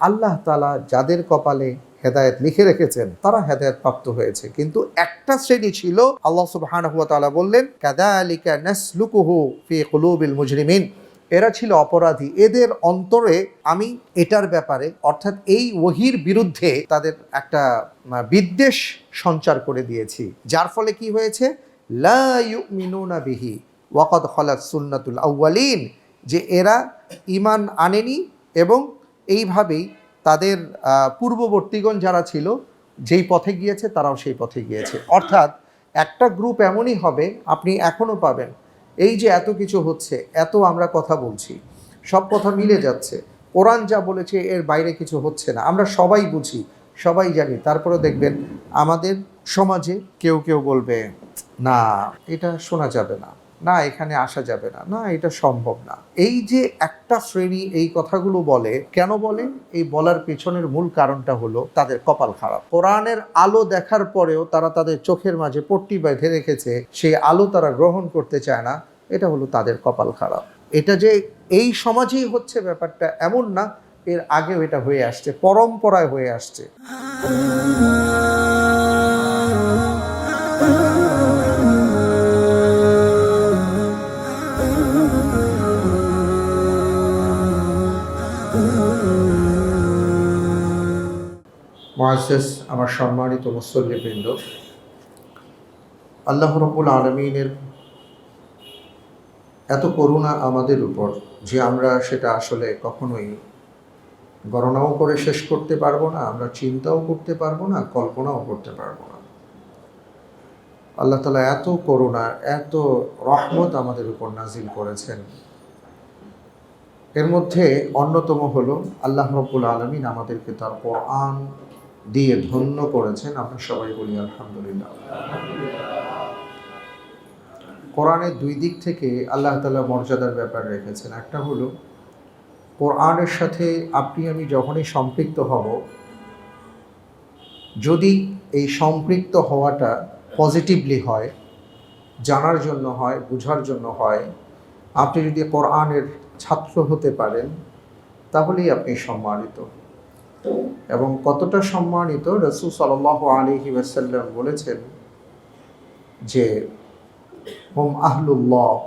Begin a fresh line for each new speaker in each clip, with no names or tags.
আল্লাহ তালা যাদের কপালে হেদায়েত লিখে রেখেছেন, তারা হেদায়েত প্রাপ্ত হয়েছে। কিন্তু একটা শ্রেণি ছিল, আল্লাহ সুবহানাহু ওয়া তাআলা বললেন, কাযালিকা নাসলুকুহু ফি কুলুবিল মুজরিমিন। এরা ছিল অপরাধী। এদের অন্তরে আমি এটার ব্যাপারে, অর্থাৎ এই ওহির বিরুদ্ধে তাদের একটা বিদ্বেষ সঞ্চার করে দিয়েছি। যার ফলে কি হয়েছে? লা ইউমিনুনা বিহি। ওয়াকাদ খলাত সুন্নাতুল আউয়ালিন। যে এরা ইমান আনেনি এবং এইভাবেই তাদের পূর্ববর্তীগণ যারা ছিল, যেই পথে গিয়েছে তারাও সেই পথে গিয়েছে। অর্থাৎ একটা গ্রুপ এমনই হবে, আপনি এখনও পাবেন। এই যে এত কিছু হচ্ছে, এত আমরা কথা বলছি, সব কথা মিলে যাচ্ছে, কোরআন যা বলেছে এর বাইরে কিছু হচ্ছে না। আমরা সবাই বুঝি, সবাই জানি। তারপরে দেখবেন আমাদের সমাজে কেউ কেউ বলবে, না, এটা শোনা যাবে না। না, এখানে আসা যাবে না। না, এটা সম্ভব না। এই যে একটা শ্রেণি এই কথাগুলো বলে, কেন বলে? এই বলার পেছনের মূল কারণটা হলো তাদের কপাল খারাপ। কোরআনের আলো দেখার পরেও তারা তাদের চোখের মাঝে পট্টি বেঁধে রেখেছে, সেই আলো তারা গ্রহণ করতে চায় না, এটা হলো তাদের কপাল খারাপ। এটা যে এই সমাজেই হচ্ছে ব্যাপারটা এমন না, এর আগেও এটা হয়ে আসছে, পরম্পরায় হয়ে আসছে। মহাসেস আমার সম্মানিত মুসল্লিবৃন্দ, আল্লাহ রব্বুল আলমিনের এত করুণা আমাদের উপর যে আমরা সেটা আসলে কখনোই গণনাও করে শেষ করতে পারব না, আমরা চিন্তাও করতে পারব না, কল্পনাও করতে পারব না। আল্লাহ তালা এত করুণা, এত রহমত আমাদের উপর নাজিল করেছেন। এর মধ্যে অন্যতম হলো আল্লাহ রব্বুল আলমিন আমাদেরকে তার কোরআন দিয়ে ধন্য করেছেন আমরা সবাই বলি আলহামদুলিল্লাহ। কোরআনের দুই দিক থেকে আল্লাহ তালা মর্যাদার ব্যাপার রেখেছেন। একটা হলো, কোরআনের সাথে আপনি আমি যখনই সম্পৃক্ত হব, যদি এই সম্পৃক্ত হওয়াটা পজিটিভলি হয়, জানার জন্য হয়, বোঝার জন্য হয়, আপনি যদি কোরআনের ছাত্র হতে পারেন, তাহলেই আপনি সম্মানিত। এবং কতটা সম্মানিত রসুল সাল আলিহি ওয়াসাল্লাম বলেছেন যে, হোম আহলুল্লাহ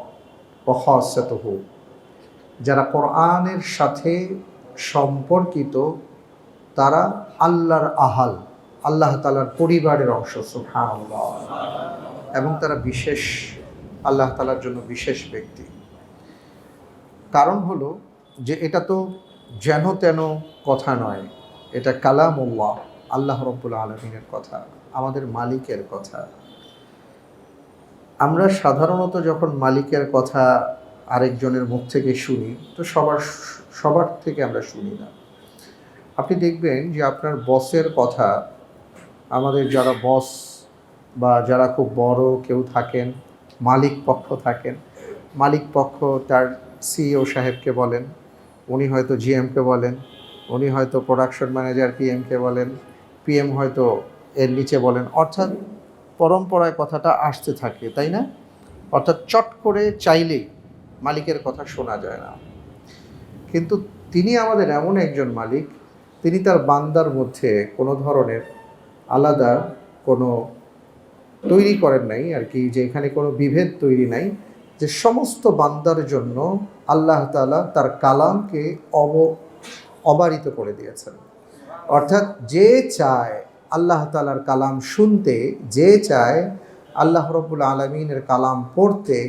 ওখাসতহ যারা কোরআনের সাথে সম্পর্কিত, তারা আল্লাহর আহাল, আল্লাহ তালার পরিবারের অংশ, সুবহানাল্লাহ। এবং তারা বিশেষ, আল্লাহ তালার জন্য বিশেষ ব্যক্তি। কারণ হলো যে, এটা তো যেন তেন কথা নয়। এটা কালামুল্লাহ, আল্লাহ রব্বুল আলমিনের কথা, আমাদের মালিকের কথা। আমরা সাধারণত যখন মালিকের কথা আরেকজনের মুখ থেকে শুনি, তো সবার সবার থেকে আমরা শুনি না। আপনি দেখবেন যে আপনার বসের কথা, আমাদের যারা বস বা যারা খুব বড় কেউ থাকেন, মালিক পক্ষ থাকেন, মালিক পক্ষ তার সিইও সাহেবকে বলেন, উনি হয়তো জিএমকে বলেন উনি হয়তো প্রোডাকশন ম্যানেজার পিএমকে বলেন পিএম হয়তো এর নিচে বলেন। অর্থাৎ পরম্পরায় কথাটা আসতে থাকে, তাই না? অর্থাৎ চট করে চাইলেই মালিকের কথা শোনা যায় না। কিন্তু তিনি আমাদের এমন একজন মালিক, তিনি তার বান্দার মধ্যে কোনো ধরনের আলাদা কোনো তৈরি করেন নাই আর কি, যে এখানে কোনো বিভেদ তৈরি নাই, যে সমস্ত বান্দার জন্য আল্লাহ তাআলা তার কালামকে অব অবারিত করে দিয়েছেন। অর্থাৎ যে চায় আল্লাহ তালার কালাম শুনতে, যে চায় আল্লাহ রব্বুল আলমিনের কালাম পড়তে,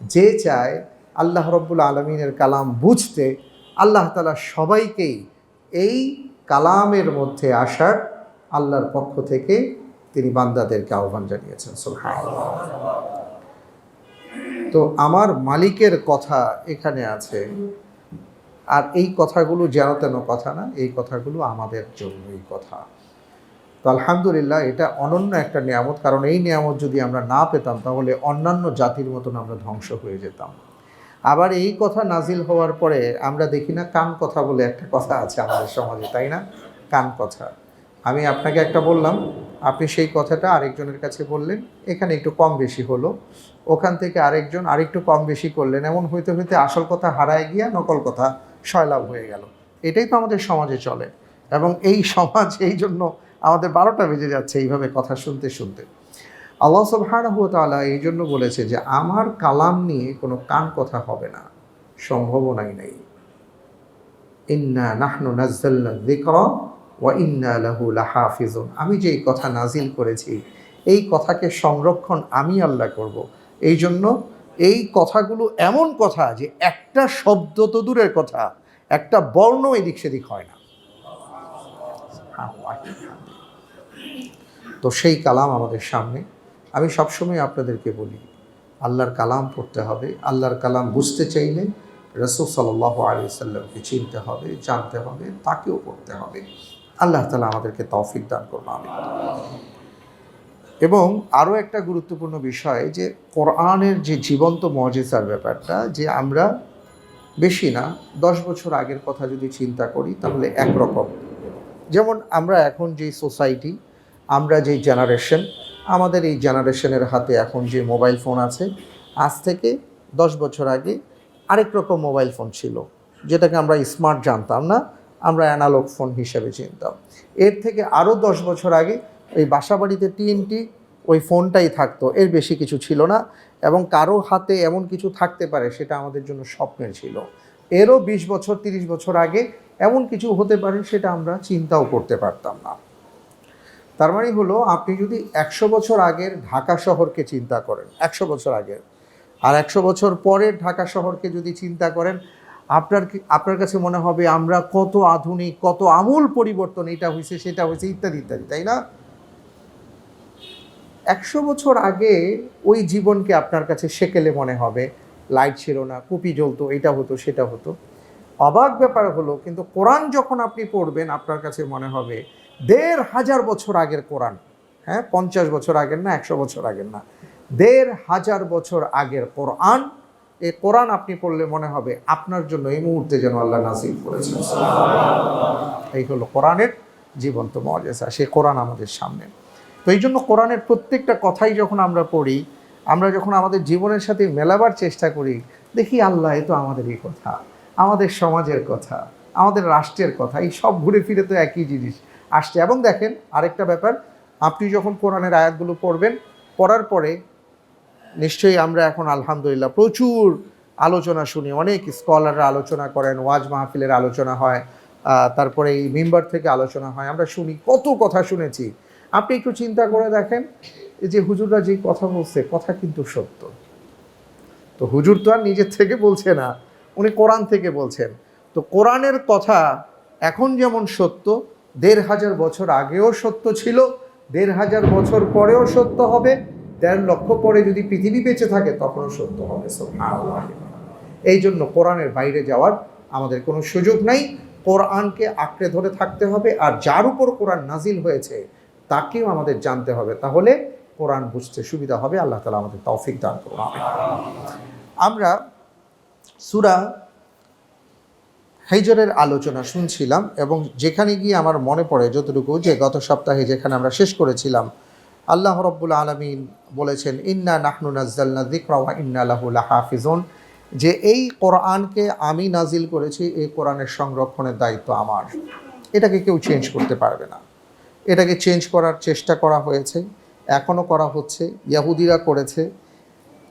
যে চায় আল্লাহ রব্বুল আলমিনের কালাম বুঝতে, আল্লাহ তালা সবাইকেই এই কালামের মধ্যে আসার আল্লাহর পক্ষ থেকে তিনি বান্দাদেরকে আহ্বান জানিয়েছেন। তো আমার মালিকের কথা এখানে আছে। আর এই কথাগুলো যেন তেন কথা না, এই কথাগুলো আমাদের জন্যই কথা। তো আলহামদুলিল্লাহ এটা অনন্য একটা নিয়ামত, কারণ এই নিয়ামত যদি আমরা না পেতাম, তাহলে অন্যান্য জাতির মতন আমরা ধ্বংস হয়ে যেতাম। আবার এই কথা নাজিল হওয়ার পরে আমরা দেখি না কান কথা বলে একটা কথা আছে আমাদের সমাজে, তাই না? কান কথা। আমি আপনাকে একটা বললাম, আপনি সেই কথাটা আরেকজনের কাছে বললেন, এখানে একটু কম বেশি হলো। ওখান থেকে আরেকজন আরেকটু কম বেশি করলেন, এমন হইতে হইতে আসল কথা হারায় গিয়া নকল কথা সয়লাভ হয়ে গেল। এটাই তো আমাদের সমাজে চলে এবং এই সমাজ এই জন্য আমাদের বারোটা বেজে যাচ্ছে এইভাবে কথা শুনতে শুনতে। আল্লাহ সুবহানাহু ওয়া তাআলা এই জন্য বলেছে যে, আমার কালাম নিয়ে কোনো কান কথা হবে না সম্ভাবনাই নেই ইন্না নাহনু নাজ্জালনা যিকরা ওয়া লাহাফিজুন। আমি যে এই কথা নাজিল করেছি, এই কথাকে সংরক্ষণ আমি আল্লাহ করব। এই জন্য এই কথাগুলো এমন কথা যে একটা শব্দ তো দূরের কথা, একটা বর্ণ এদিক সেদিক হয় না। তো সেই কালাম আমাদের সামনে। আমি সবসময় আপনাদেরকে বলি, আল্লাহর কালাম পড়তে হবে, আল্লাহর কালাম বুঝতে চাইলে রসুল সাল্লাহ আলী সাল্লামকে চিনতে হবে, জানতে হবে, তাকেও পড়তে হবে। আল্লাহ তালা আমাদেরকে তৌফিক দান করুন আমি এবং আরও একটা গুরুত্বপূর্ণ বিষয় যে কোরআনের যে জীবন্ত মজেসার ব্যাপারটা, যে আমরা বেশি না, দশ বছর আগের কথা যদি চিন্তা করি, তাহলে একরকম। যেমন আমরা এখন যে সোসাইটি, আমরা যেই জেনারেশন, আমাদের এই জেনারেশনের হাতে এখন যে মোবাইল ফোন আছে, আজ থেকে দশ বছর আগে আরেক রকম মোবাইল ফোন ছিল, যেটাকে আমরা স্মার্ট জানতাম না, আমরা অ্যানালগ ফোন হিসেবে চিনতাম। এর থেকে আরও দশ বছর আগে ওই বাসা বাড়িতে টিএনটি ওই ফোনটাই থাকতো, এর বেশি কিছু ছিল না এবং কারও হাতে এমন কিছু থাকতে পারে সেটা আমাদের জন্য স্বপ্নের ছিল। এরও বিশ বছর, তিরিশ বছর আগে এমন কিছু হতে পারে সেটা আমরা চিন্তাও করতে পারতাম না। তার মানে হলো, আপনি যদি একশো বছর আগের ঢাকা শহরকে চিন্তা করেন, একশো বছর আগের, আর একশো বছর পরের ঢাকা শহরকে যদি চিন্তা করেন, আপনার আপনার কাছে মনে হবে আমরা কত আধুনিক, কত আমূল পরিবর্তন, এটা হয়েছে সেটা হয়েছে ইত্যাদি ইত্যাদি, তাই না? একশো বছর আগে ওই জীবনকে আপনার কাছে সেকেলে মনে হবে। লাইট ছিল না, কুপি জ্বলতো, এটা হতো, সেটা হতো। অবাক ব্যাপার হলো, কিন্তু কোরআন যখন আপনি পড়বেন, আপনার কাছে মনে হবে, দেড় হাজার বছর আগের কোরআন। হ্যাঁ পঞ্চাশ বছর আগের না, একশো বছর আগের না। দেড় হাজার বছর আগের কোরআন, এই কোরআন আপনি পড়লে মনে হবে, আপনার জন্য এই মুহূর্তে যেন আল্লাহ নাসিব করেছেন। এই হলো কোরআনের জীবন্ত মজেসা সে কোরআন আমাদের সামনে। তো এই জন্য কোরআনের প্রত্যেকটা কথাই যখন আমরা পড়ি, আমরা যখন আমাদের জীবনের সাথে মেলাবার চেষ্টা করি, দেখি আল্লাহ এ তো আমাদেরই কথা, আমাদের সমাজের কথা, আমাদের রাষ্ট্রের কথা, এই সব ঘুরে ফিরে তো একই জিনিস আসছে। এবং দেখেন আরেকটা ব্যাপার, আপনি যখন কোরআনের আয়াতগুলো পড়বেন, পড়ার পরে নিশ্চয়ই আমরা এখন আলহামদুলিল্লাহ প্রচুর আলোচনা শুনি, অনেক স্কলাররা আলোচনা করেন, ওয়াজ মাহফিলের আলোচনা হয় তারপরে এই মেম্বার থেকে আলোচনা হয়, আমরা শুনি, কত কথা শুনেছি। আপনি একটু চিন্তা করে দেখেন যে হুজুররা যে কথা বলছে, কথা কিন্তু সত্য। তো হুজুর তো আর নিজের থেকে বলছে না, উনি কোরআন থেকে বলছেন। তো কোরআনের কথা এখন যেমন সত্য, দেড় হাজার বছর আগেও সত্য ছিল, দেড় হাজার বছর পরেও সত্য হবে, দেড় লক্ষ পরে যদি পৃথিবী বেঁচে থাকে, তখনও সত্য হবে। এই জন্য কোরআনের বাইরে যাওয়ার আমাদের কোনো সুযোগ নাই। কোরআনকে আঁকড়ে ধরে থাকতে হবে, আর যার উপর কোরআন নাজিল হয়েছে তাকেও আমাদের জানতে হবে। তাহলে কোরআন বুঝতে সুবিধা হবে। আল্লাহ তালা আমাদের তৌফিক দান করুন। আমরা সুরা হেজরের আলোচনা শুনছিলাম এবং যেখানে গিয়ে আমার মনে পড়ে যতটুকু যে গত সপ্তাহে যেখানে আমরা শেষ করেছিলাম, আল্লাহ রব্বুল আলমিন বলেছেন, ইন্না নাহনু নাজ্জালনা যিকরা ওয়া ইন্না লাহু লাহাফিজুন। যে এই কোরআনকে আমি নাজিল করেছি, এই কোরআনের সংরক্ষণের দায়িত্ব আমার। এটাকে কেউ চেঞ্জ করতে পারবে না। এটাকে চেঞ্জ করার চেষ্টা করা হয়েছে এখনও করা হচ্ছে, ইয়াহুদিরা করেছে,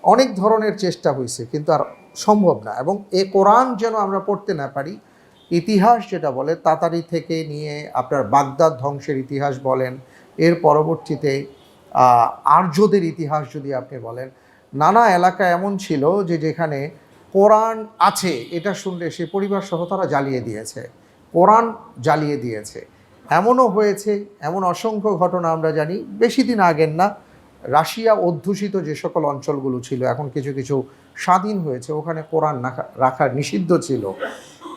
অনেক ধরনের চেষ্টা হয়েছে, কিন্তু আর সম্ভব না। এবং এ কোরআন যেন আমরা পড়তে না পারি, ইতিহাস যেটা বলে, তাতারি থেকে নিয়ে আপনার বাগদাদ ধ্বংসের ইতিহাস বলেন, এর পরবর্তীতে আর্যদের ইতিহাস যদি আপনি বলেন, নানা এলাকা এমন ছিল যে যেখানে কোরআন আছে, এটা শুনলে সে পরিবার সহ তারা জ্বালিয়ে দিয়েছে, কোরআন জ্বালিয়ে দিয়েছে। এমনও হয়েছে, এমন অসংখ্য ঘটনা আমরা জানি, বেশি দিন আগের না। রাশিয়া অধ্যুষিত যে সকল অঞ্চলগুলো ছিল, এখন কিছু কিছু স্বাধীন হয়েছে, ওখানে কোরআন রাখা- নিষিদ্ধ ছিল।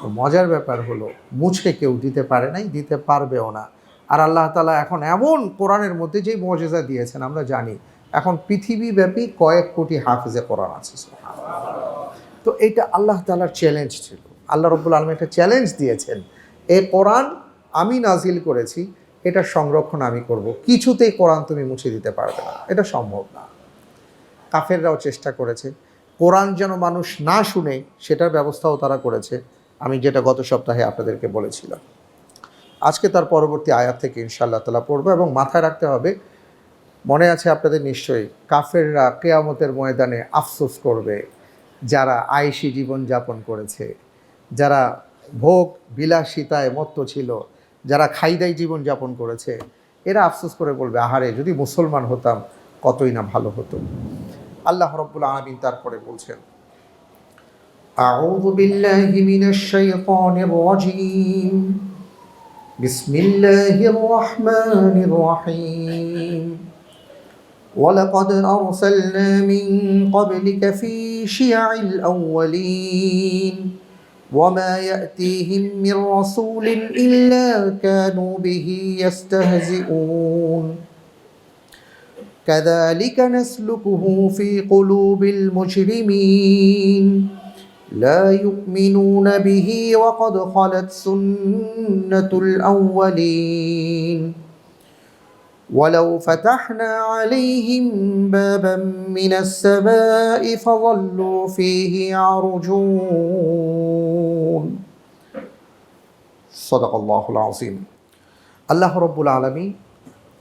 মজার ব্যাপার হলো মুছে কেউ দিতে পারে নাই, দিতে পারবেও না। আর আল্লাহ তালা এখন এমন কোরআনের মধ্যে যেই মজেজা দিয়েছেন, আমরা জানি, এখন পৃথিবীব্যাপী কয়েক কোটি হাফিজে কোরআন আছে তো এটা আল্লাহ তালার চ্যালেঞ্জ ছিল। আল্লাহ রব্বুল আলম একটা চ্যালেঞ্জ দিয়েছেন। এ কোরআন আমি নাজিল করেছি, এটা সংরক্ষণ আমি করব। কিছুতেই কোরআন তুমি মুছে দিতে পারবে না। এটা সম্ভব না। কাফেররাও চেষ্টা করেছে। কোরআন যেন মানুষ না শুনে, সেটার ব্যবস্থাও তারা করেছে। আমি যেটা গত সপ্তাহে আপনাদেরকে বলেছিলাম। আজকে তার পরবর্তী আয়াত থেকে ইনশাআল্লাহ তালা পড়ব এবং মাথায় রাখতে হবে, মনে আছে আপনাদের নিশ্চয়ই, কাফেররা কেয়ামতের ময়দানে আফসোস করবে। যারা আয়েসি জীবন যাপন করেছে, যারা ভোগ বিলাসিতায় মত্ত ছিল যারা খাইদাই জীবন যাপন করেছে এরা আফসোস করে বলবে আহারে যদি মুসলমান হতাম কতই না ভালো হতো আল্লাহ রব্বুল আলমিন তারপরে বলছেন أعوذ بالله من الشيطان الرجيم بسم الله الرحمن الرحيم ولقد أرسلنا من قبلك في شيع الأولين وما يأتيهم من رسول إلا كانوا به يستهزئون. كذلك نسلكه في قلوب المجرمين. لا يؤمنون به وقد خلت سنة الأولين. ولو فتحنا عليهم بابا من السماء فظلوا فيه يعرجون صدق الله العظيم আল্লাহ রব্বুল আলমী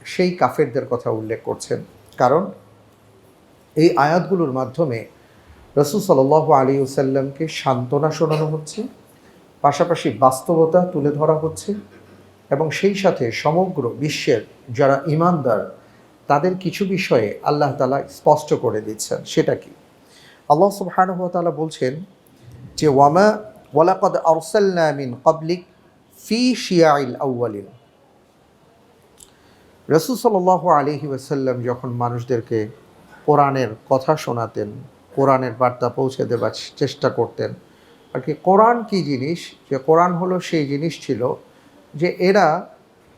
সেই কাফেরদের কথা উল্লেখ করছেন কারণ এই আয়াতগুলোর মাধ্যমে রসুল সাল্লাহ আলী সাল্লামকে সান্ত্বনা শোনানো হচ্ছে পাশাপাশি বাস্তবতা তুলে ধরা হচ্ছে এবং সেই সাথে সমগ্র বিশ্বের যারা ইমানদার, তাদের কিছু বিষয়ে আল্লাহ তালা স্পষ্ট করে দিচ্ছেন। সেটা কি? আল্লাহ সুবহানাহু ওয়া বলছেন যে, ওয়ামা ওয়ালাকাদ আরসালনা মিন ক্বাবলিক ফি শিয়াইল আউয়ালিন রসুল সাল্লাহ আলহি ওয়াসাল্লাম যখন মানুষদেরকে কোরআনের কথা শোনাতেন, কোরআনের বার্তা পৌঁছে দেবার চেষ্টা করতেন, আর কি কোরআন কী জিনিস? যে কোরআন হলো সেই জিনিস ছিল যে এরা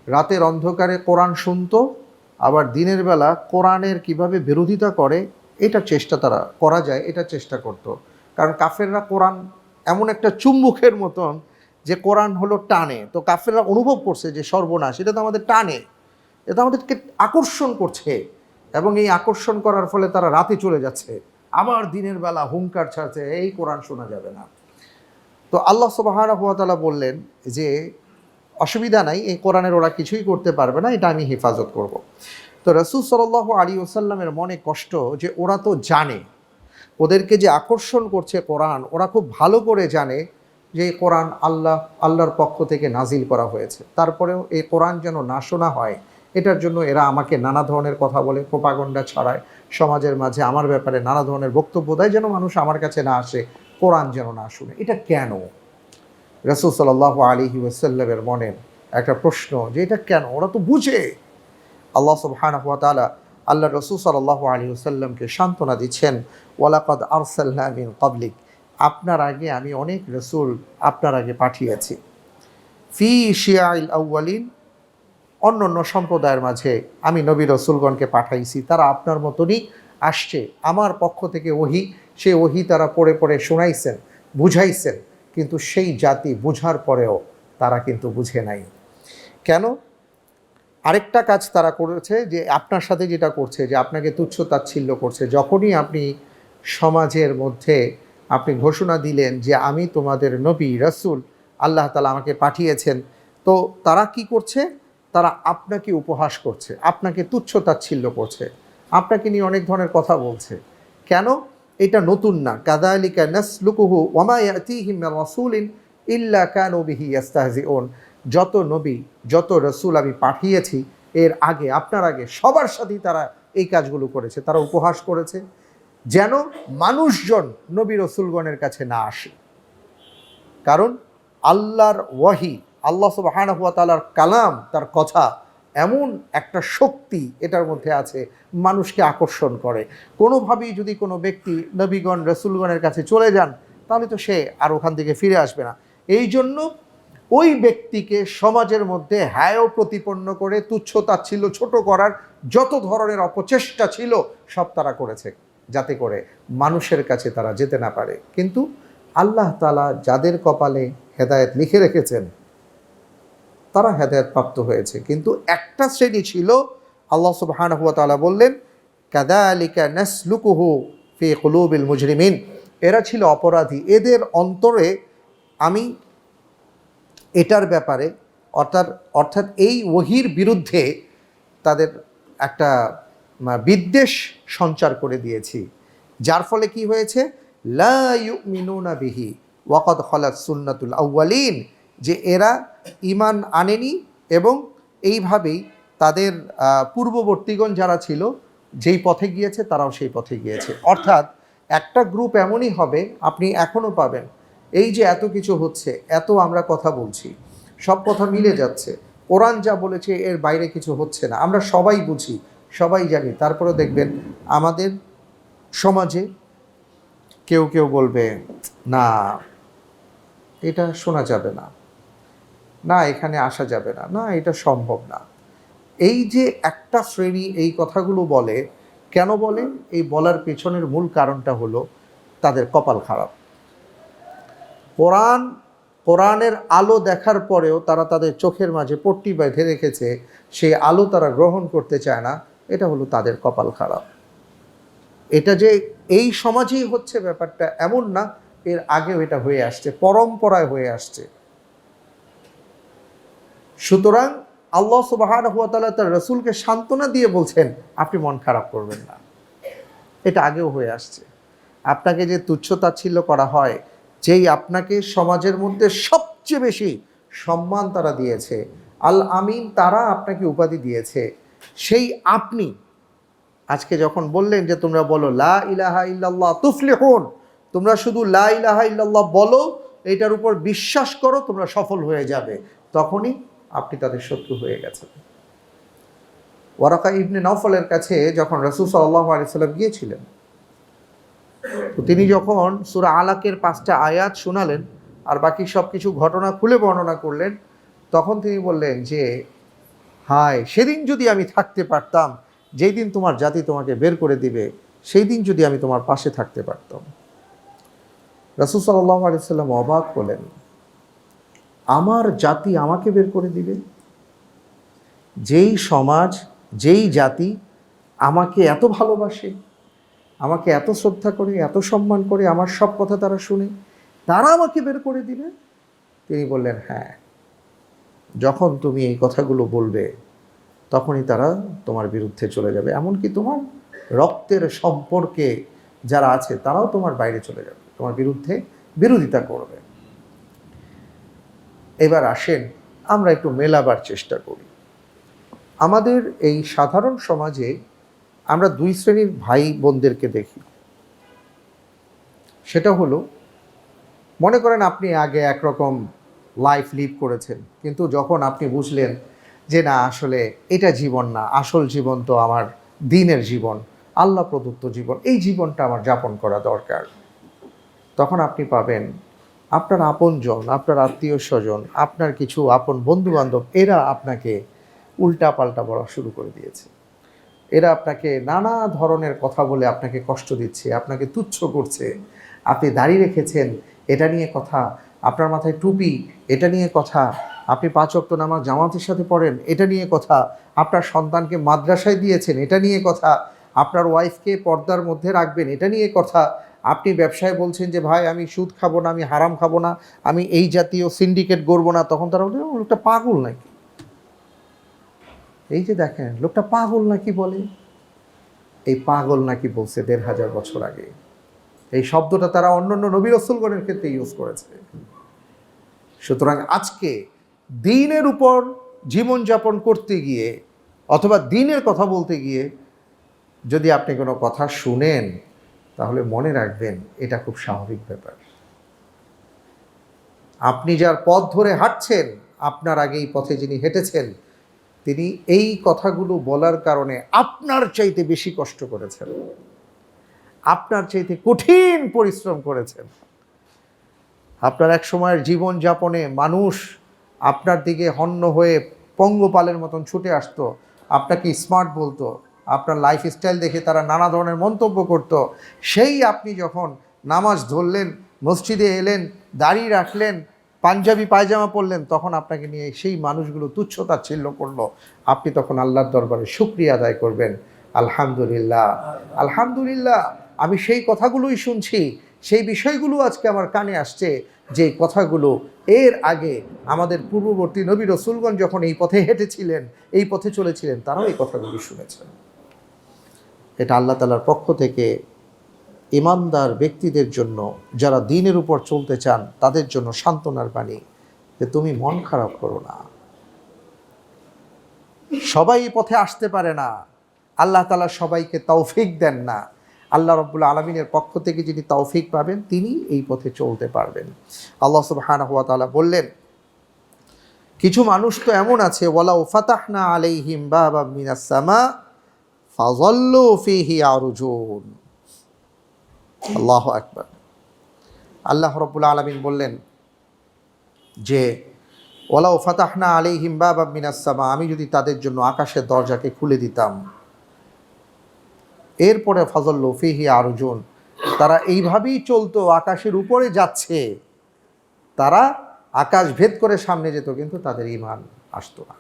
রাতের অন্ধকারে কোরআন শুনতো, আবার দিনের বেলা কোরআনের কীভাবে বিরোধিতা করে এটা চেষ্টা তারা করা যায়, এটা চেষ্টা করত। কারণ কাফেররা কোরআন এমন একটা চুম্বুকের মতন যে কোরআন হলো টানে। তো কাফেররা অনুভব করছে যে সর্বনাশ, এটা তো আমাদের টানে। এটা আমাদেরকে আকর্ষণ করছে। এবং এই আকর্ষণ করার ফলে তারা রাতে চলে যাচ্ছে। আবার দিনের বেলা হুঙ্কার ছাড়ছে, এই কোরআন শোনা যাবে না। তো আল্লাহ হুয়াতালা বললেন যে অসুবিধা নাই, এই কোরআনের ওরা কিছুই করতে পারবে না, এটা আমি হেফাজত করব। তো রসুল সাল্লাহ আলী ওসাল্লামের মনে কষ্ট যে ওরা তো জানে, ওদেরকে যে আকর্ষণ করছে কোরআন, ওরা খুব ভালো করে জানে যে এই কোরআন আল্লাহ, আল্লাহর পক্ষ থেকে নাজিল করা হয়েছে। তারপরেও এই কোরআন যেন না শোনা হয়, এটার জন্য এরা আমাকে নানা ধরনের কথা বলে প্রোপাগন্ডা ছড়ায়, সমাজের মাঝে আমার ব্যাপারে নানা ধরনের বক্তব্য দেয়, যেন মানুষ আমার কাছে না আসে, কোরআন যেন না শুনে। এটা কেন? রসুল সাল্লাহ আলিহি ওসাল্লামের মনে একটা প্রশ্ন যে এটা কেন? ওরা তো বুঝে। আল্লাহ সুবহানাহু ওয়া তাআলা আল্লাহ রসুল সাল্লাহ আলী ওসাল্লামকে সান্ত্বনা দিচ্ছেন, ওয়ালাকাদ আরসাল্লাহ মিন কাবলিক আপনার আগে আমি অনেক রসুল আপনার আগে পাঠিয়েছি। ফি শিয়াইল আউ্বালিন অন্য অন্য সম্প্রদায়ের মাঝে আমি নবী রসুলগণকে পাঠাইছি, তারা আপনার মতনই আসছে। আমার পক্ষ থেকে ওহি, সে ওহি তারা পড়ে পড়ে শোনাইছেন, বুঝাইছেন। কিন্তু সেই জাতি বুঝার পরেও তারা কিন্তু বুঝে নাই। কেন? আরেকটা কাজ তারা করেছে যে আপনার সাথে যেটা করছে, যে আপনাকে তুচ্ছ তাচ্ছিল্য করছে, যখনই আপনি সমাজের মধ্যে আপনি ঘোষণা দিলেন যে আমি তোমাদের নবী, রসুল, আল্লাহ তালা আমাকে পাঠিয়েছেন, তো তারা কি করছে? তারা আপনাকে উপহাস করছে, আপনাকে তুচ্ছ তাচ্ছিল্য করছে, আপনাকে নিয়ে অনেক ধরনের কথা বলছে। কেন? এটা নতুন না। কাদালিকা নাসলুকুহু ওয়ামা ইয়াতিহিম মির রাসূলিন ইল্লা কানু বিহি ইয়াস্তাহজিউন। যত নবী, যত রসুল আমি পাঠিয়েছি, এর আগে, আপনার আগে, সবার সাথেই তারা এই কাজগুলো করেছে, তারা উপহাস করেছে। যেন মানুষজন নবী রসুলগণের কাছে না আসে। কারণ আল্লাহর ওয়াহি, আল্লাহ সুবাহানহুয়া হুয়া তালার কালাম, তার কথা এমন একটা শক্তি এটার মধ্যে আছে, মানুষকে আকর্ষণ করে। কোনোভাবেই যদি কোনো ব্যক্তি নবীগণ, রসুলগণের কাছে চলে যান, তাহলে তো সে আর ওখান থেকে ফিরে আসবে না। এই জন্য ওই ব্যক্তিকে সমাজের মধ্যে হ্যায় প্রতিপন্ন করে তুচ্ছ তাচ্ছিল্য ছোট করার যত ধরনের অপচেষ্টা ছিল, সব তারা করেছে, যাতে করে মানুষের কাছে তারা যেতে না পারে। কিন্তু আল্লাহ তালা যাদের কপালে হেদায়েত লিখে রেখেছেন তারা হেদায়ত প্রাপ্ত হয়েছে। কিন্তু একটা শ্রেণি ছিল, আল্লাহ সুবহানাহু ওয়া তাআলা বললেন কাদালিকা নাসলুকুহু ফি কুলুবিল মুজরিমিন। এরা ছিল অপরাধী। এদের অন্তরে আমি এটার ব্যাপারে, অর্থাৎ অর্থাৎ এই ওহির বিরুদ্ধে তাদের একটা বিদ্বেষ সঞ্চার করে দিয়েছি। যার ফলে কি হয়েছে? লা ইউমিনুনা বিহি। ওয়াকদ খলাত সুন্নাতুল আউয়ালিন। যে এরা ইমান আনেনি এবং এইভাবেই তাদের পূর্ববর্তীগণ যারা ছিল, যেই পথে গিয়েছে তারাও সেই পথে গিয়েছে। অর্থাৎ একটা গ্রুপ এমনই হবে, আপনি এখনও পাবেন। এই যে এত কিছু হচ্ছে, এত আমরা কথা বলছি, সব কথা মিলে যাচ্ছে। কোরআন যা বলেছে, এর বাইরে কিছু হচ্ছে না। আমরা সবাই বুঝি, সবাই জানি। তারপরে দেখবেন আমাদের সমাজে কেউ কেউ বলবে, না, এটা শোনা যাবে না। না, এখানে আসা যাবে না। না, এটা সম্ভব না। এই যে একটা শ্রেণি এই কথাগুলো বলে, কেন বলে? এই বলার পেছনের মূল কারণটা হলো তাদের কপাল খারাপ। কোরআন, কোরআনের আলো দেখার পরেও তারা তাদের চোখের মাঝে পট্টি বেঁধে রেখেছে, সেই আলো তারা গ্রহণ করতে চায় না, এটা হলো তাদের কপাল খারাপ। এটা যে এই সমাজেই হচ্ছে ব্যাপারটা এমন না, এর আগেও এটা হয়ে আসছে, পরম্পরায় হয়ে আসছে। সুতরাং আল্লাহ তাআলা তার রসুলকে সান্ত্বনা দিয়ে বলছেন, আপনি মন খারাপ করবেন না। এটা আগেও হয়ে আসছে। আপনাকে যে তুচ্ছ তাচ্ছিল্য করা হয়, যেই আপনাকে সমাজের মধ্যে সবচেয়ে বেশি সম্মান তারা দিয়েছে, আল আমিন তারা আপনাকে উপাধি দিয়েছে, সেই আপনি, আজকে যখন বললেন যে তোমরা বলো, লা ইলাহা ইল্লাল্লাহ তুফলিহুন তোমরা শুধু লা ইলাহা ইল্লাল্লাহ বলো, এটার উপর বিশ্বাস করো, তোমরা সফল হয়ে যাবে। তখনই আপনি তাদের শত্রু হয়ে গেছেন। ওয়ারাকা ইবনে নফলের কাছে যখন রসুল সাল্লাহ আলিয়াল্লাম গিয়েছিলেন, তো তিনি যখন সুরা আলাকের পাঁচটা আয়াত শোনালেন আর বাকি সব কিছু ঘটনা খুলে বর্ণনা করলেন, তখন তিনি বললেন যে, হায়, সেদিন যদি আমি থাকতে পারতাম, যেই দিন তোমার জাতি তোমাকে বের করে দিবে, সেই দিন যদি আমি তোমার পাশে থাকতে পারতাম। রসুল সাল্লাহ আলিয়াল্লাম অবাক হলেন। আমার জাতি আমাকে বের করে দিবে। যেই সমাজ, যেই জাতি আমাকে এত ভালোবাসে, আমাকে এত শ্রদ্ধা করে, এত সম্মান করে, আমার সব কথা তারা শুনে, তারা আমাকে বের করে দিবে। তিনি বললেন হ্যাঁ যখন তুমি এই কথাগুলো বলবে, তখনই তারা তোমার বিরুদ্ধে চলে যাবে। এমনকি তোমার রক্তের সম্পর্কে যারা আছে, তারাও তোমার বাইরে চলে যাবে। তোমার বিরুদ্ধে বিরোধিতা করবে। এবার আসেন আমরা একটু মেলাবার চেষ্টা করি। আমাদের এই সাধারণ সমাজে আমরা দুই শ্রেণির ভাই বোনদেরকে দেখি। সেটা হলো, মনে করেন আপনি আগে একরকম লাইফ লিড করেছেন, কিন্তু যখন আপনি বুঝলেন যে না, আসলে এটা জীবন না, আসল জীবন তো আমার দিনের জীবন, আল্লাহ প্রদত্ত জীবন, এই জীবনটা আমার যাপন করা দরকার। তখন আপনি পাবেন আপনার আপনজন, আপনার আত্মীয় স্বজন আপনার কিছু আপন বন্ধু বান্ধব এরা আপনাকে উল্টা পাল্টা বলা শুরু করে দিয়েছে। এরা আপনাকে নানা ধরনের কথা বলে আপনাকে কষ্ট দিচ্ছে, আপনাকে তুচ্ছ করছে। আপনি দাঁড়িয়ে রেখেছেন, এটা নিয়ে কথা, আপনার মাথায় টুপি, এটা নিয়ে কথা, আপনি পাঁচ অক্ত নামাজ জামাতের সাথে পড়েন, এটা নিয়ে কথা, আপনার সন্তানকে মাদ্রাসায় দিয়েছেন, এটা নিয়ে কথা, আপনার ওয়াইফকে পর্দার মধ্যে রাখবেন, এটা নিয়ে কথা আপনি ব্যবসায় বলছেন যে, ভাই, আমি সুদ খাব না, আমি হারাম খাব না, আমি এই জাতীয় সিন্ডিকেট গড়বো না। তখন তারা বলে লোকটা পাগল নাকি? এই যে দেখেন, লোকটা পাগল নাকি বলে? এই পাগল নাকি বলছে দেড় হাজার বছর আগে। এই শব্দটা তারা অন্য অন্য নবী রসুলগণের ক্ষেত্রে ইউজ করেছে। সুতরাং আজকে দিনের উপর জীবনযাপন করতে গিয়ে অথবা দিনের কথা বলতে গিয়ে যদি আপনি কোনো কথা শুনেন তাহলে মনে রাখবেন, এটা খুব স্বাভাবিক ব্যাপার। আপনি যার পথ ধরে হাঁটছেন, আপনার আগে এই পথে যিনি হেঁটেছেন, তিনি এই কথাগুলো বলার কারণে আপনার চাইতে বেশি কষ্ট করেছেন। আপনার চাইতে কঠিন পরিশ্রম করেছেন। আপনার এক সময়ের জীবন যাপনে মানুষ আপনার দিকে হন্য হয়ে পঙ্গপালের মতন ছুটে আসতো, আপনাকে স্মার্ট বলতো আপনার লাইফ স্টাইল দেখে তারা নানা ধরনের মন্তব্য করত। সেই আপনি যখন নামাজ ধরলেন, মসজিদে এলেন, দাড়ি রাখলেন, পাঞ্জাবি পায়জামা পরলেন, তখন আপনাকে নিয়ে সেই মানুষগুলো তুচ্ছ তাচ্ছিল্য করল। আপনি তখন আল্লাহর দরবারে শুক্রিয়া আদায় করবেন। আলহামদুলিল্লাহ। আলহামদুলিল্লাহ, আমি সেই কথাগুলোই শুনছি। সেই বিষয়গুলো আজকে আমার কানে আসছে যে কথাগুলো এর আগে আমাদের পূর্ববর্তী নবী রসুলগণ যখন এই পথে হেঁটেছিলেন, এই পথে চলেছিলেন, তারাও এই কথাগুলো শুনেছেন। এটা আল্লাহ তালার পক্ষ থেকে ইমানদার ব্যক্তিদের জন্য, যারা দিনের উপর চলতে চান, তাদের জন্য সান্ত্বনার বাণী যে তুমি মন খারাপ করো না। সবাই এই পথে আসতে পারে না। আল্লাহ তালা সবাইকে তৌফিক দেন না। আল্লাহ রব্বুল আলমিনের পক্ষ থেকে যিনি তৌফিক পাবেন, তিনি এই পথে চলতে পারবেন। আল্লাহ সুবহান হুয়া বললেন, কিছু মানুষ তো এমন আছে, ওয়ালাউ ফাতাহনা আলাইহিম বাবা মিনাস সামা ফাযাল্লু ফিহি আরজুন। আল্লাহ আকবার। আল্লাহ রব্বুল আলমিন বললেন যে ওলাও ফাতাহনা আলাইহিম বাবা মিনাস সামা আমি যদি তাদের জন্য আকাশের দরজাকে খুলে দিতাম। এরপরে ফজল ফিহি আরজুন, তারা এইভাবেই চলতো, আকাশের উপরে যাচ্ছে। তারা আকাশ ভেদ করে সামনে যেত, কিন্তু তাদের ইমান আসতো না।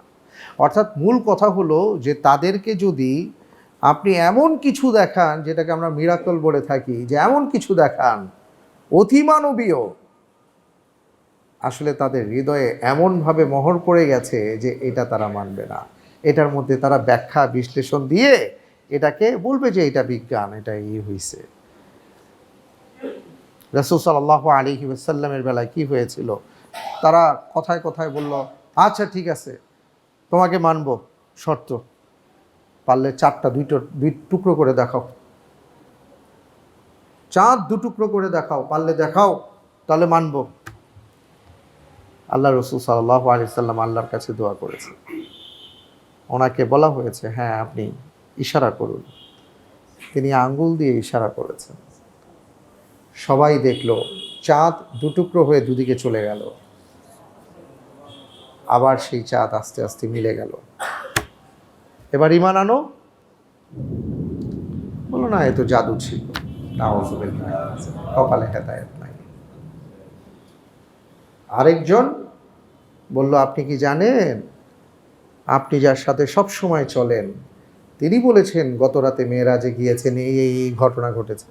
অর্থাৎ মূল কথা হলো যে, তাদেরকে যদি আপনি এমন কিছু দেখান যেটাকে আমরা মিরাকল বলে থাকি, যে এমন কিছু দেখান, অতিমানবীয়। আসলে তাদের হৃদয়ে এমনভাবে মোহর পড়ে গেছে যে এটা তারা মানবে না। এটার মধ্যে তারা ব্যাখ্যা, বিশ্লেষণ দিয়ে এটাকে বলবে যে এটা বিজ্ঞান এটা এই হয়েছে রসুল সাল্লাহ আলী সাল্লামের বেলায় কি হয়েছিল? তারা কথায় কথায় বলল আচ্ছা ঠিক আছে, তোমাকে মানবো, শর্ত। পারলে চারটা, দুইটো, দুই টুকরো করে দেখাও। চাঁদ দু টুকরো করে দেখাও, পারলে দেখাও, তাহলে মানব। আল্লাহ রসুল সাল্লাহ আলি সাল্লাম আল্লাহর কাছে দোয়া করেছে। ওনাকে বলা হয়েছে হ্যাঁ আপনি ইশারা করুন। তিনি আঙ্গুল দিয়ে ইশারা করেছেন। সবাই দেখল, চাঁদ দুটুকরো হয়ে দুদিকে চলে গেল। আবার সেই চাঁদ আস্তে আস্তে মিলে গেল। এবার ইমান আনো। বলো না, এ তো জাদু ছিল। কপালে হেদায়ত নাই। আরেকজন বলল, আপনি কি জানেন, আপনি যার সাথে সব সময় চলেন, তিনি বলেছেন গত রাতে মেয়েরাজে গিয়েছেন, এই এই ঘটনা ঘটেছে।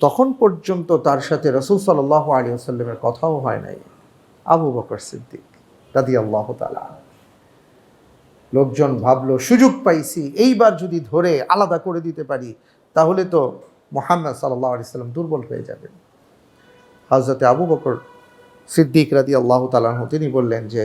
তখন পর্যন্ত তার সাথে রসুল সাল্লাহ আলী আসাল্লামের কথাও হয় নাই। আবু বকর সিদ্দিক রাদি আল্লাহ তালা লোকজন ভাবলো, সুযোগ পাইছি, এইবার যদি ধরে আলাদা করে দিতে পারি, তাহলে তো মোহাম্মদ সাল্লাহ সাল্লাম দুর্বল হয়ে যাবেন। হজরতে আবু বকর সিদ্দিক রাদি আল্লাহ তালাহ তিনি বললেন যে,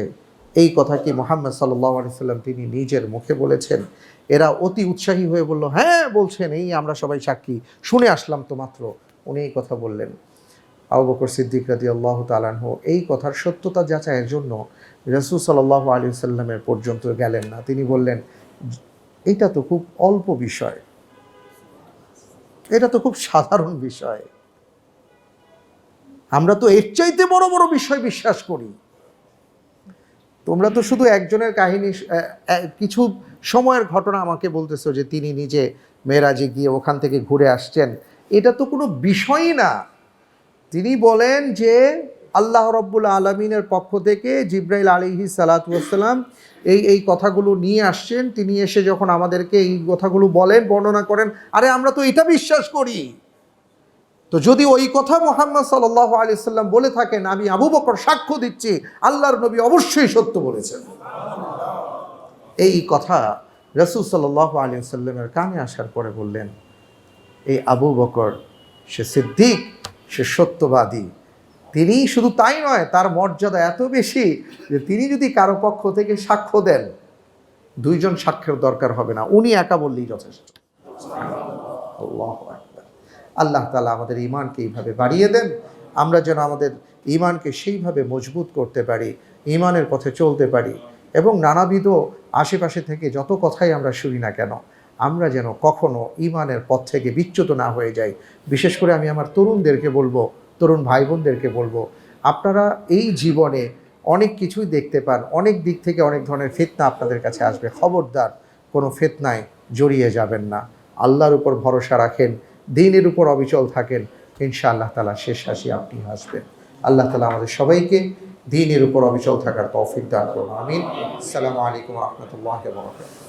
এই কথা কি মোহাম্মদ সাল্লাহ সাল্লাম তিনি নিজের মুখে বলেছেন? এরা অতি উৎসাহী হয়ে বলল হ্যাঁ বলছেন, এই আমরা সবাই সাক্ষী। শুনে আসলাম তো মাত্র। উনি এই কথা বললেন। আবু বকর সিদ্দিক রাদি আল্লাহ তালাহ এই কথার সত্যতা যাচাইয়ের জন্য রসুল সাল্লাহ আলী সাল্লামের পর্যন্ত গেলেন না। তিনি বললেন, এটা তো খুব অল্প বিষয়। এটা তো খুব সাধারণ বিষয়। আমরা তো এর চাইতে বড় বড় বিষয় বিশ্বাস করি। তোমরা তো শুধু একজনের কাহিনী কিছু সময়ের ঘটনা আমাকে বলতেছো যে তিনি নিজে মেয়েরাজে গিয়ে ওখান থেকে ঘুরে আসছেন। এটা তো কোনো বিষয়ই না। তিনি বলেন যে আল্লাহ রব্বুল আলমিনের পক্ষ থেকে জিব্রাইল আলিহি সালাতাম এই এই কথাগুলো নিয়ে আসছেন। তিনি এসে যখন আমাদেরকে এই কথাগুলো বলেন, বর্ণনা করেন, আরে আমরা তো এটা বিশ্বাস করি। তো যদি ওই কথা মোহাম্মদ সাল্লাহ আলি সাল্লাম বলে থাকেন, আমি আবু বকর সাক্ষ্য দিচ্ছি, আল্লাহর নবী অবশ্যই সত্য বলেছেন। এই কথা রসুল সাল্লাহ আলী সাল্লামের কানে আসার পরে বললেন, এই আবু বকর, সে সিদ্দিক, সে সত্যবাদী তিনি শুধু তাই নয়, তার মর্যাদা এত বেশি যে তিনি যদি কারও পক্ষ থেকে সাক্ষ্য দেন, দুইজন সাক্ষ্যের দরকার হবে না। উনি একা বললেই যথেষ্ট। আল্লাহ তালা আমাদের ইমানকে এইভাবে বাড়িয়ে দেন। আমরা যেন আমাদের ইমানকে সেইভাবে মজবুত করতে পারি ইমানের পথে চলতে পারি এবং নানাবিধ আশেপাশে থেকে যত কথাই আমরা শুনি না কেন, আমরা যেন কখনো ইমানের পথ থেকে বিচ্যুত না হয়ে যাই। বিশেষ করে আমি আমার তরুণদেরকে বলব তরুণ ভাই বোনদেরকে বলব, আপনারা এই জীবনে অনেক কিছুই দেখতে পান, অনেক দিক থেকে অনেক ধরনের ফেতনা আপনাদের কাছে আসবে। খবরদার, কোনো ফেতনায় জড়িয়ে যাবেন না। আল্লাহর উপর ভরসা রাখেন, দিনের উপর অবিচল থাকেন। ইনশা আল্লাহ তালা শেষ হাসি আপনি হাসবেন। আল্লাহ তালা আমাদের সবাইকে দিনের উপর অবিচল থাকার তৌফিক দান করুন। আমিন। আসসালামু আলাইকুম রহমতুল্লাহ বরকাত